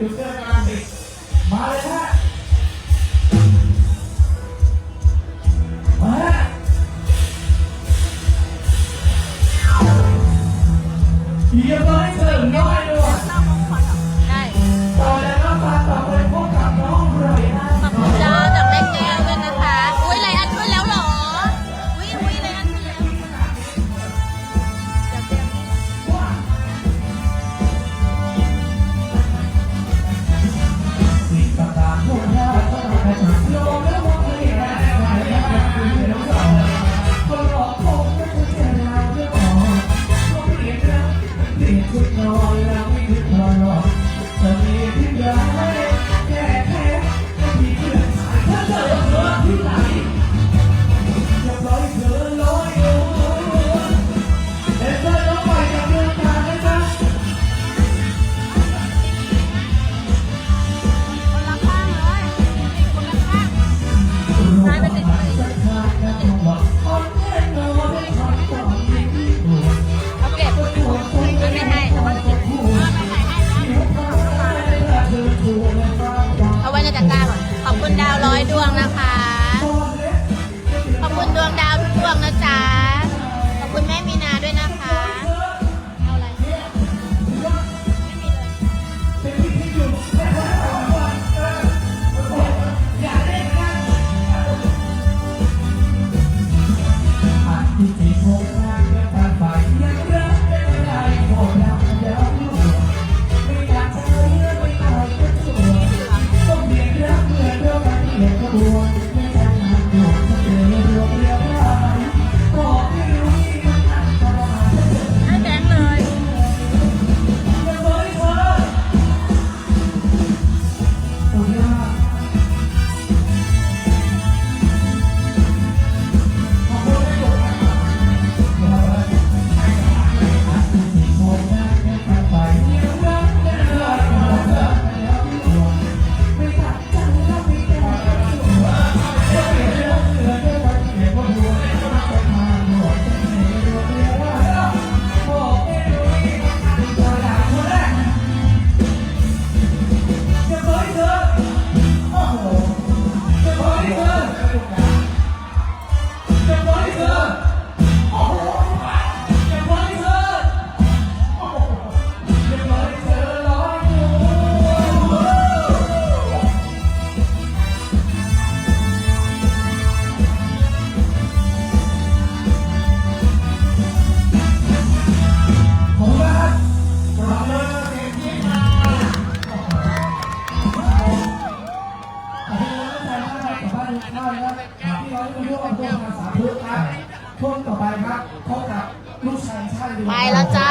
ดูเรื่องกำลังดิยฮาฮะสน้อ ที่คุณนอนแล้วไม่หยุดนอนจะมีทุกอย่าง ขอบคุณดาวร้อยดวงนะคะ ขอบคุณดวงดาวทุกดวงนะจ๊ะ สาธุครับช่วงต่อไปครับพบกับลูกชายชาติไปแล้วจ้า